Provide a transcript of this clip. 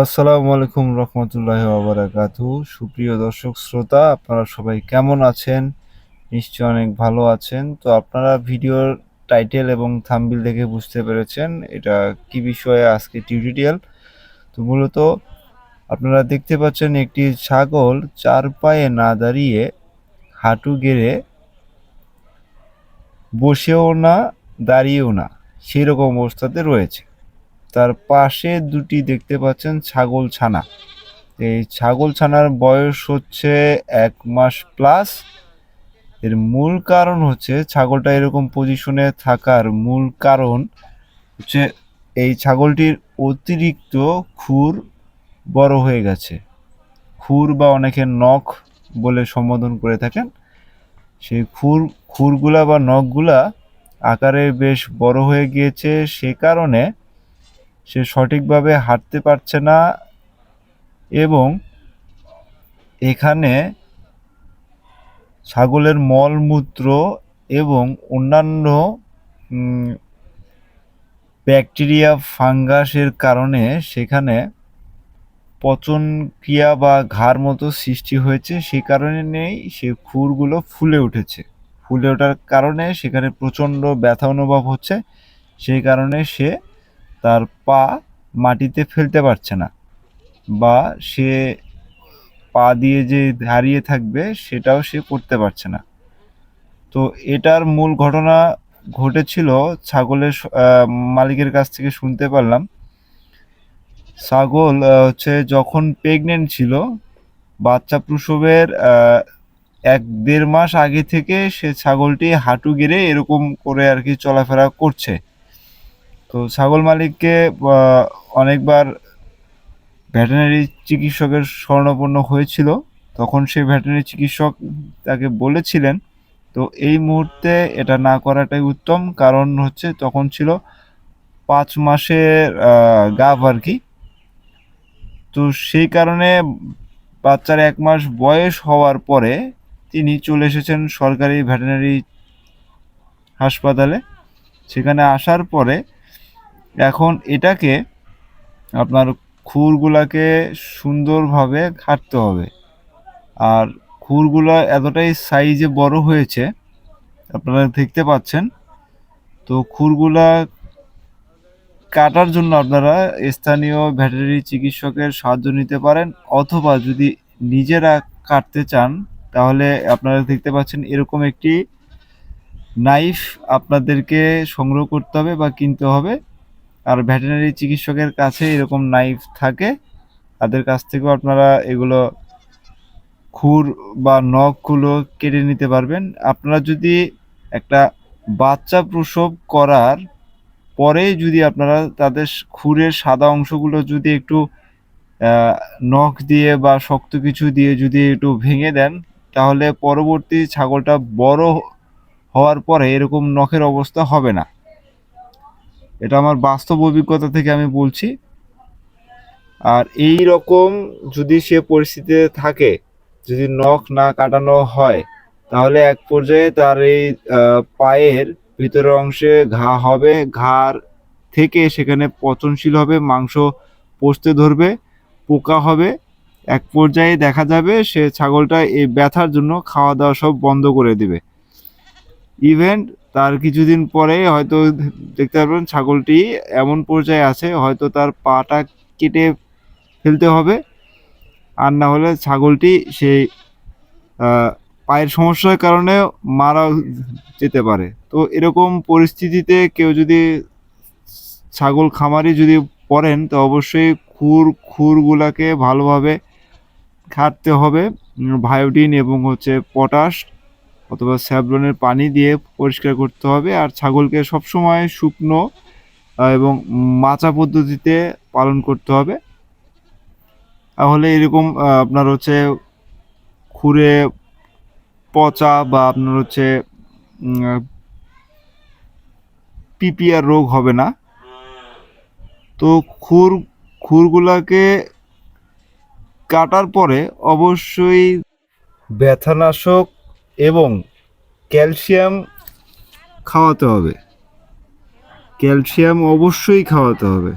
আসসালামু আলাইকুম রহমতুল্লাহ বারাকাতু সুপ্রিয় দর্শক, শ্রোতা, আপনারা সবাই কেমন আছেন? নিশ্চয় অনেক ভালো আছেন। তো আপনারা ভিডিওর টাইটেল এবং থাম্বিল দেখে বুঝতে পেরেছেন এটা কি বিষয়ে আজকে টিউটোরিয়াল। তো মূলত আপনারা দেখতে পাচ্ছেন একটি ছাগল চার পায়ে না দাঁড়িয়ে হাঁটু গেড়ে বসেও না, দাঁড়িয়েও না সেই রকম অবস্থাতে রয়েছে। তার পাশে দুটি দেখতে পাচ্ছেন ছাগল ছানা। এই ছাগল ছানার বয়স হচ্ছে এক মাস প্লাস এর মূল কারণ হচ্ছে ছাগলটা এরকম পজিশনে থাকার মূল কারণ হচ্ছে এই ছাগলটির অতিরিক্ত খুর বড় হয়ে গেছে। খুর বা অনেকে নখ বলে সম্বোধন করে থাকেন। সেই খুর, খুরগুলা বা নখগুলা আকারে বেশ বড় হয়ে গিয়েছে। সে কারণে সে সঠিকভাবে হাঁটতে পারছে না এবং এখানে ছাগলের মলমূত্র এবং অন্যান্য ব্যাকটেরিয়া, ফাঙ্গাসের কারণে সেখানে পচন ক্রিয়া বা ঘাড় মতো সৃষ্টি হয়েছে। সে কারণে নেই সে খুরগুলো ফুলে উঠেছে। ফুলে ওঠার কারণে সেখানে প্রচণ্ড ব্যথা অনুভব হচ্ছে। সেই কারণে সে তার পা মাটিতে ফেলতে পারছে না বা সে পা দিয়ে যে দাঁড়িয়ে থাকবে সেটাও সে করতে পারছে না। তো এটার মূল ঘটনা ঘটেছিল ছাগলের মালিকের কাছ থেকে শুনতে পারলাম। ছাগল হচ্ছে যখন প্রেগনেন্ট ছিল, বাচ্চা প্রসবের এক দেড় মাস আগে থেকে সে ছাগলটি হাঁটু গেড়ে এরকম করে আর কি চলাফেরা করছে। তো ছাগল মালিককে অনেকবার ভেটেনারি চিকিৎসকের স্বর্ণপন্ন হয়েছিল। তখন সেই ভেটেনারি চিকিৎসক তাকে বলেছিলেন, তো এই মুহূর্তে এটা না করাটাই উত্তম। কারণ হচ্ছে তখন ছিল পাঁচ মাসের গাভ আর কি। তো সেই কারণে বাচ্চার এক মাস বয়স হওয়ার পরে তিনি চলে এসেছেন সরকারি ভেটেনারি হাসপাতালে। সেখানে আসার পরে এখন এটাকে আপনার খুরগুলাকে সুন্দরভাবে কাটতে হবে। আর খুরগুলো এতটাই সাইজে বড় হয়েছে, আপনারা দেখতে পাচ্ছেন। তো খুরগুলা কাটার জন্য আপনারা স্থানীয় ভেটেরিনারি চিকিৎসকের সাহায্য নিতে পারেন, অথবা যদি নিজেরা কাটতে চান, তাহলে আপনারা দেখতে পাচ্ছেন এরকম একটি নাইফ আপনাদেরকে সংগ্রহ করতে হবে বা কিনতে হবে। আর ভেটেনারি চিকিৎসকের কাছে এরকম নাইফ থাকে, তাদের কাছ থেকেও আপনারা এগুলো খুর বা নখগুলো কেটে নিতে পারবেন। আপনারা যদি একটা বাচ্চা প্রসব করার পরে যদি আপনারা তাদের খুরের সাদা অংশগুলো যদি একটু নখ দিয়ে বা শক্ত কিছু দিয়ে যদি একটু ভেঙে দেন, তাহলে পরবর্তী ছাগলটা বড় হওয়ার পরে এরকম নখের অবস্থা হবে না। এটা আমার বাস্তব অভিজ্ঞতা থেকে আমি বলছি। আর এই রকম যদি সে পরিস্থিতিতে থাকে, যদি নখ না কাটানো হয়, তাহলে এক পর্যায়ে তার এই পায়ের ভিতরের অংশে ঘা হবে, ঘাড় থেকে সেখানে পচনশীল হবে, মাংস পচতে ধরবে, পোকা হবে। এক পর্যায়ে দেখা যাবে সে ছাগলটা এই ব্যথার জন্য খাওয়া দাওয়া সব বন্ধ করে দিবে। ইভেন্ট তার কিছুদিন পরে হয়তো দেখতে পারবেন ছাগলটি এমন পর্যায়ে আছে, হয়তো তার পাটা কেটে ফেলতে হবে। আর না হলে ছাগলটি সেই পায়ের সমস্যার কারণে মারা যেতে পারে। তো এরকম পরিস্থিতিতে কেউ যদি ছাগল খামারি যদি পড়েন, তো অবশ্যই খুর, খুরগুলাকে ভালোভাবে খাটতে হবে ভায়োডিন এবং হচ্ছে পটাশ। অথবা স্যাবলনের পানি দিয়ে পরিষ্কার করতে হবে। আর ছাগলকে সবসময় শুকনো এবং মাচা পদ্ধতিতে পালন করতে হবে। তাহলে এরকম আপনার হচ্ছে খুরে পচা বা আপনার হচ্ছে পিপিআর রোগ হবে না। তো খুর, খুরগুলাকে কাটার পরে অবশ্যই ব্যথানাশক এবং ক্যালসিয়াম খাওয়াতে হবে। ক্যালসিয়াম অবশ্যই খাওয়াতে হবে।